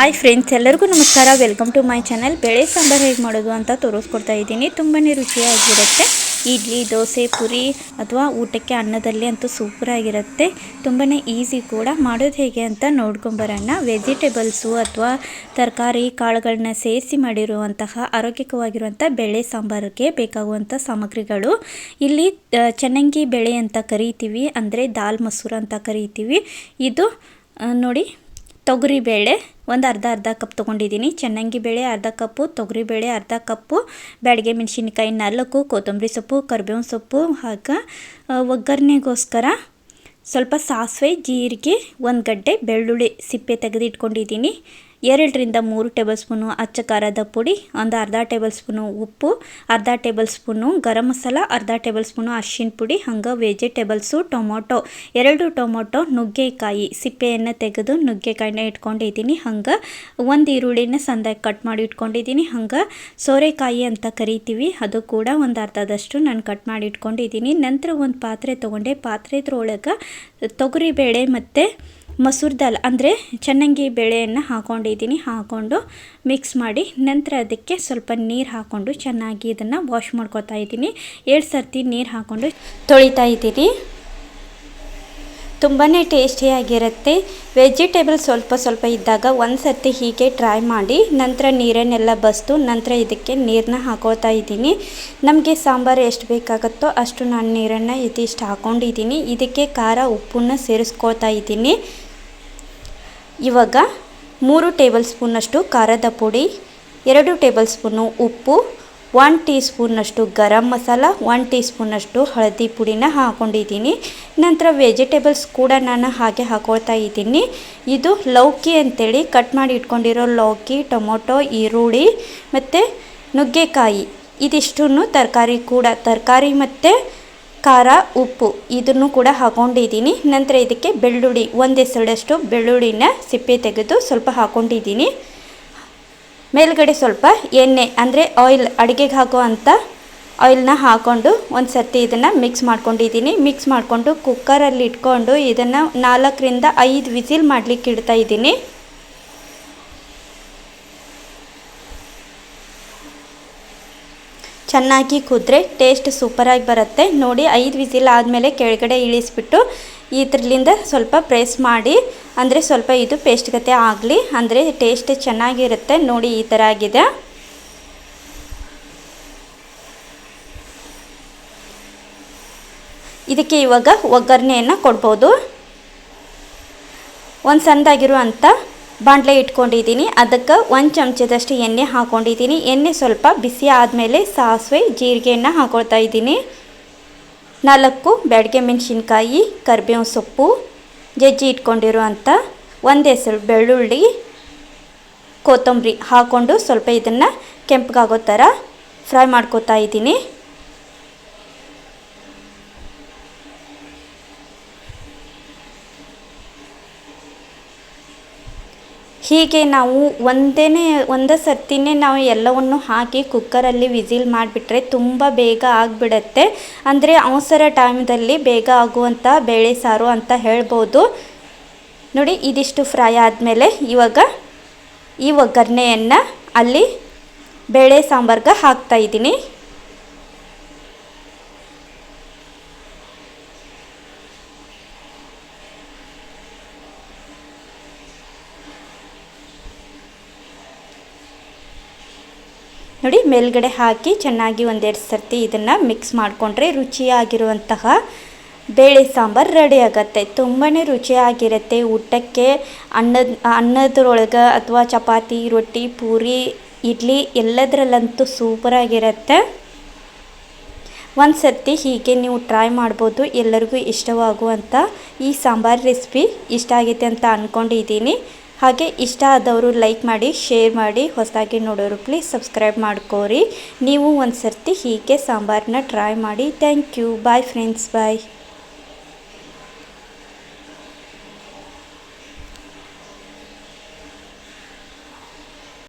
Hi friends, ಎಲ್ಲರಿಗೂ ನಮಸ್ಕಾರ. Welcome to my channel. ಬೇಳೆ ಸಾಂಬಾರು ಹೇಗೆ ಮಾಡೋದು ಅಂತ ತೋರಿಸ್ಕೊಡ್ತಾ ಇದ್ದೀನಿ. ತುಂಬಾ ರುಚಿಯಾಗಿರುತ್ತೆ. ಇಡ್ಲಿ, ದೋಸೆ, ಪುರಿ ಅಥವಾ ಊಟಕ್ಕೆ ಅನ್ನದಲ್ಲಿ ಅಂತೂ ಸೂಪರಾಗಿರುತ್ತೆ. ತುಂಬಾ ಈಸಿ ಕೂಡ. ಮಾಡೋದು ಹೇಗೆ ಅಂತ ನೋಡ್ಕೊಂಬರೋಣ ವೆಜಿಟೇಬಲ್ಸು ಅಥವಾ ತರಕಾರಿ ಕಾಳುಗಳನ್ನ ಸೇರಿಸಿ ಮಾಡಿರುವಂತಹ ಆರೋಗ್ಯಕವಾಗಿರುವಂಥ ಬೇಳೆ ಸಾಂಬಾರಿಗೆ ಬೇಕಾಗುವಂಥ ಸಾಮಗ್ರಿಗಳು. ಇಲ್ಲಿ ಚೆನ್ನಂಗಿ ಬೇಳೆ ಅಂತ ಕರಿತೀವಿ. ಅಂದರೆ ದಾಲ್ ಮೊಸರು ಅಂತ ಕರಿತೀವಿ. ಇದು ನೋಡಿ ತೊಗರಿಬೇಳೆ ಒಂದು ಅರ್ಧ ಅರ್ಧ ಕಪ್ ತೊಗೊಂಡಿದ್ದೀನಿ. ಚೆನ್ನಂಗಿ ಬೇಳೆ ಅರ್ಧ ಕಪ್ಪು ತೊಗರಿಬೇಳೆ ಅರ್ಧ ಕಪ್ಪು ಬ್ಯಾಡಗೆ ಮೆಣಸಿನ್ಕಾಯಿ ನಾಲ್ಕು ಕೊತ್ತಂಬರಿ ಸೊಪ್ಪು ಕರಿಬೇವಿನ ಸೊಪ್ಪು ಆ, ಒಗ್ಗರಣೆಗೋಸ್ಕರ ಸ್ವಲ್ಪ ಸಾಸಿವೆ ಜೀರಿಗೆ ಒಂದು ಗಡ್ಡೆ ಬೆಳ್ಳುಳ್ಳಿ ಸಿಪ್ಪೆ ತೆಗೆದು ಇಟ್ಕೊಂಡಿದ್ದೀನಿ ಎರಡರಿಂದ ಮೂರು ಟೇಬಲ್ ಸ್ಪೂನು ಅಚ್ಚ ಖಾರದ ಪುಡಿ, ಒಂದು ಅರ್ಧ ಟೇಬಲ್ ಸ್ಪೂನು ಉಪ್ಪು, ಅರ್ಧ ಟೇಬಲ್ ಸ್ಪೂನು ಗರಂ ಮಸಾಲ, ಅರ್ಧ ಟೇಬಲ್ ಸ್ಪೂನು ಅರ್ಶಿನ ಪುಡಿ, ಹಂಗೆ ವೆಜಿಟೇಬಲ್ಸು, ಟೊಮೊಟೊ. ಎರಡು ಟೊಮೊಟೊ ನುಗ್ಗೆಕಾಯಿ, ಸಿಪ್ಪೆಯನ್ನು ತೆಗೆದು ನುಗ್ಗೆಕಾಯಿನ ಇಟ್ಕೊಂಡಿದ್ದೀನಿ. ಹಂಗೆ ಒಂದು ಈರುಳ್ಳಿನ ಸಂದಾಗಿ ಕಟ್ ಮಾಡಿ ಇಟ್ಕೊಂಡಿದ್ದೀನಿ. ಹಂಗೆ ಸೋರೆಕಾಯಿ ಅಂತ ಕರಿತೀವಿ. ಅದು ಕೂಡ ಒಂದು ಅರ್ಧದಷ್ಟು ನಾನು ಕಟ್ ಮಾಡಿ ಇಟ್ಕೊಂಡಿದ್ದೀನಿ. ನಂತರ ಒಂದು ಪಾತ್ರೆ ತೊಗೊಂಡೆ. ಪಾತ್ರೆದ್ರೊಳಗೆ ತೊಗರಿಬೇಳೆ ಮತ್ತು ಮಸೂರ್ ದಾಲ್ ಅಂದರೆ ಚನ್ನಂಗಿ ಬೇಳೆಯನ್ನು ಹಾಕೊಂಡಿದ್ದೀನಿ. ಹಾಕ್ಕೊಂಡು ಮಿಕ್ಸ್ ಮಾಡಿ ನಂತರ ಅದಕ್ಕೆ ಸ್ವಲ್ಪ ನೀರು ಹಾಕ್ಕೊಂಡು ಚೆನ್ನಾಗಿ ಇದನ್ನು ವಾಶ್ ಮಾಡ್ಕೊತಾ ಇದ್ದೀನಿ. ಏಳು ಸರ್ತಿ ನೀರು ಹಾಕ್ಕೊಂಡು ತೊಳಿತಾ ಇದ್ದೀನಿ. ತುಂಬಾ ಟೇಸ್ಟಿಯಾಗಿರುತ್ತೆ ವೆಜಿಟೇಬಲ್ ಸ್ವಲ್ಪ ಸ್ವಲ್ಪ ಇದ್ದಾಗ ಒಂದು ಸರ್ತಿ ಹೀಗೆ ಟ್ರೈ ಮಾಡಿ ನಂತರ ನೀರನ್ನೆಲ್ಲ ಬಸ್ತು ನಂತರ ಇದಕ್ಕೆ ನೀರನ್ನ ಹಾಕೋತಾ ಇದ್ದೀನಿ. ನಮಗೆ ಸಾಂಬಾರು ಎಷ್ಟು ಬೇಕಾಗುತ್ತೋ ಅಷ್ಟು ನಾನು ನೀರನ್ನು ಇದಿಷ್ಟು ಹಾಕ್ಕೊಂಡಿದ್ದೀನಿ ಇದಕ್ಕೆ ಖಾರ, ಉಪ್ಪನ್ನು ಸೇರಿಸ್ಕೋತಾ ಇದ್ದೀನಿ. ಇವಾಗ ಮೂರು ಟೇಬಲ್ ಸ್ಪೂನಷ್ಟು ಖಾರದ ಪುಡಿ, ಎರಡು ಟೇಬಲ್ ಸ್ಪೂನು ಉಪ್ಪು, ಒನ್ ಟೀ ಸ್ಪೂನಷ್ಟು ಗರಂ ಮಸಾಲ, ಒನ್ ಟೀ ಸ್ಪೂನಷ್ಟು ಹಳದಿ ಪುಡಿನ ಹಾಕ್ಕೊಂಡಿದ್ದೀನಿ ನಂತರ ವೆಜಿಟೇಬಲ್ಸ್ ಕೂಡ ನಾನು ಹಾಗೆ ಹಾಕೊಳ್ತಾ ಇದ್ದೀನಿ. ಇದು ಲೌಕಿ ಅಂತೇಳಿ ಕಟ್ ಮಾಡಿ ಇಟ್ಕೊಂಡಿರೋ ಲೌಕಿ, ಟೊಮೊಟೊ, ಈರುಳ್ಳಿ ಮತ್ತು ನುಗ್ಗೆಕಾಯಿ. ಇದಿಷ್ಟೂ ತರಕಾರಿ ಕೂಡ, ತರಕಾರಿ ಮತ್ತು ಖಾರ, ಉಪ್ಪು ಇದನ್ನು ಕೂಡ ಹಾಕೊಂಡಿದ್ದೀನಿ. ನಂತರ ಇದಕ್ಕೆ ಬೆಳ್ಳುಳ್ಳಿ ಒಂದು ಎಸಳಷ್ಟು ಬೆಳ್ಳುಳ್ಳಿನ ಸಿಪ್ಪೆ ತೆಗೆದು ಸ್ವಲ್ಪ ಹಾಕೊಂಡಿದ್ದೀನಿ. ಮೇಲ್ಗಡೆ ಸ್ವಲ್ಪ ಎಣ್ಣೆ, ಅಂದರೆ ಆಯಿಲ್ ಅಡುಗೆಗೆ ಹಾಕೋ ಅಂಥ ಆಯಿಲ್ನ ಹಾಕ್ಕೊಂಡು ಒಂದು ಸರ್ತಿ ಇದನ್ನು ಮಿಕ್ಸ್ ಮಾಡ್ಕೊಂಡಿದ್ದೀನಿ. ಮಿಕ್ಸ್ ಮಾಡಿಕೊಂಡು ಕುಕ್ಕರಲ್ಲಿ ಇಟ್ಕೊಂಡು ಇದನ್ನು ನಾಲ್ಕರಿಂದ ಐದು ವಿಸಿಲ್ ಮಾಡಲಿಕ್ಕೆ ಇಡ್ತಾ ಚೆನ್ನಾಗಿ ಕುದ್ರೆ ಟೇಸ್ಟ್ ಸೂಪರಾಗಿ ಬರುತ್ತೆ. ನೋಡಿ, ಐದು ವಿಸಿಲ್ ಆದಮೇಲೆ ಕೆಳಗಡೆ ಇಳಿಸ್ಬಿಟ್ಟು ಇದರಲ್ಲಿಂದ ಸ್ವಲ್ಪ ಪ್ರೆಸ್ ಮಾಡಿ, ಅಂದರೆ ಸ್ವಲ್ಪ ಇದು ಪೇಸ್ಟ್ ಗತೆ ಆಗಲಿ, ಅಂದರೆ ಟೇಸ್ಟ್ ಚೆನ್ನಾಗಿರುತ್ತೆ. ನೋಡಿ, ಈ ಥರ ಆಗಿದೆ. ಇದಕ್ಕೆ ಇವಾಗ ಒಗ್ಗರಣೆಯನ್ನು ಕೊಡ್ಬೋದು. ಒಂದು ಸಣ್ಣದಾಗಿರುವಂಥ ಬಾಣಲೆ ಇಟ್ಕೊಂಡಿದ್ದೀನಿ. ಅದಕ್ಕೆ ಒಂದು ಚಮಚದಷ್ಟು ಎಣ್ಣೆ ಹಾಕ್ಕೊಂಡಿದ್ದೀನಿ ಎಣ್ಣೆ ಸ್ವಲ್ಪ ಬಿಸಿ ಆದಮೇಲೆ ಸಾಸಿವೆ ಜೀರಿಗೆಯನ್ನು ಹಾಕೊಳ್ತಾ ಇದ್ದೀನಿ. ನಾಲ್ಕು ಬ್ಯಾಡಗೆ ಮೆಣಸಿನ್ಕಾಯಿ ಕರಿಬೇವು ಸೊಪ್ಪು, ಜಜ್ಜಿ ಇಟ್ಕೊಂಡಿರುವಂಥ ಒಂದು ಹೆಸರು ಬೆಳ್ಳುಳ್ಳಿ, ಕೊತ್ತಂಬರಿ ಹಾಕ್ಕೊಂಡು ಸ್ವಲ್ಪ ಇದನ್ನು ಕೆಂಪಗಾಗೋ ಥರ ಫ್ರೈ ಮಾಡ್ಕೋತಾ ಇದ್ದೀನಿ. ಹೀಗೆ ನಾವು ಒಂದೇ ಒಂದೇ ಸರ್ತಿನೇ ನಾವು ಎಲ್ಲವನ್ನು ಹಾಕಿ ಕುಕ್ಕರಲ್ಲಿ ವಿಸಿಲ್ ಮಾಡಿಬಿಟ್ರೆ ತುಂಬ ಬೇಗ ಆಗಿಬಿಡತ್ತೆ. ಅಂದರೆ ಅವಸರ ಟೈಮ್ದಲ್ಲಿ ಬೇಗ ಆಗುವಂಥ ಬೇಳೆ ಸಾರು ಅಂತ ಹೇಳ್ಬೋದು. ನೋಡಿ, ಇದಿಷ್ಟು ಫ್ರೈ ಆದಮೇಲೆ ಇವಾಗ ಈ ಒಗ್ಗರಣೆಯನ್ನು ಅಲ್ಲಿ ಬೇಳೆ ಸಾಂಬಾರ್ಗೆ ಹಾಕ್ತಾ ನೋಡಿ, ಮೇಲ್ಗಡೆ ಹಾಕಿ ಚೆನ್ನಾಗಿ ಒಂದೆರಡು ಸರ್ತಿ ಇದನ್ನು ಮಿಕ್ಸ್ ಮಾಡಿಕೊಂಡ್ರೆ ರುಚಿಯಾಗಿರುವಂತಹ ಬೇಳೆ ಸಾಂಬಾರು ರೆಡಿ ಆಗುತ್ತೆ. ತುಂಬಾ ರುಚಿಯಾಗಿರುತ್ತೆ. ಊಟಕ್ಕೆ ಅನ್ನದ, ಅನ್ನದ್ರೊಳಗೆ ಅಥವಾ ಚಪಾತಿ, ರೊಟ್ಟಿ, ಪೂರಿ, ಇಡ್ಲಿ ಎಲ್ಲದರಲ್ಲಂತೂ ಸೂಪರಾಗಿರುತ್ತೆ ಒಂದು ಸರ್ತಿ ಹೀಗೆ ನೀವು ಟ್ರೈ ಮಾಡ್ಬೋದು. ಎಲ್ಲರಿಗೂ ಇಷ್ಟವಾಗುವಂಥ ಈ ಸಾಂಬಾರು ರೆಸಿಪಿ ಇಷ್ಟ ಆಗೈತೆ ಅಂತ ಅಂದ್ಕೊಂಡಿದ್ದೀನಿ ಹಾಗೆ ಇಷ್ಟ ಆದವರು ಲೈಕ್ ಮಾಡಿ, ಶೇರ್ ಮಾಡಿ, ಹೊಸದಾಗಿ ನೋಡೋರು ಪ್ಲೀಸ್ ಸಬ್ಸ್ಕ್ರೈಬ್ ಮಾಡ್ಕೋರಿ. ನೀವು ಒಂದು ಸರ್ತಿ ಹೀಗೆ ಸಾಂಬಾರನ್ನ ಟ್ರೈ ಮಾಡಿ. Thank you bye friends bye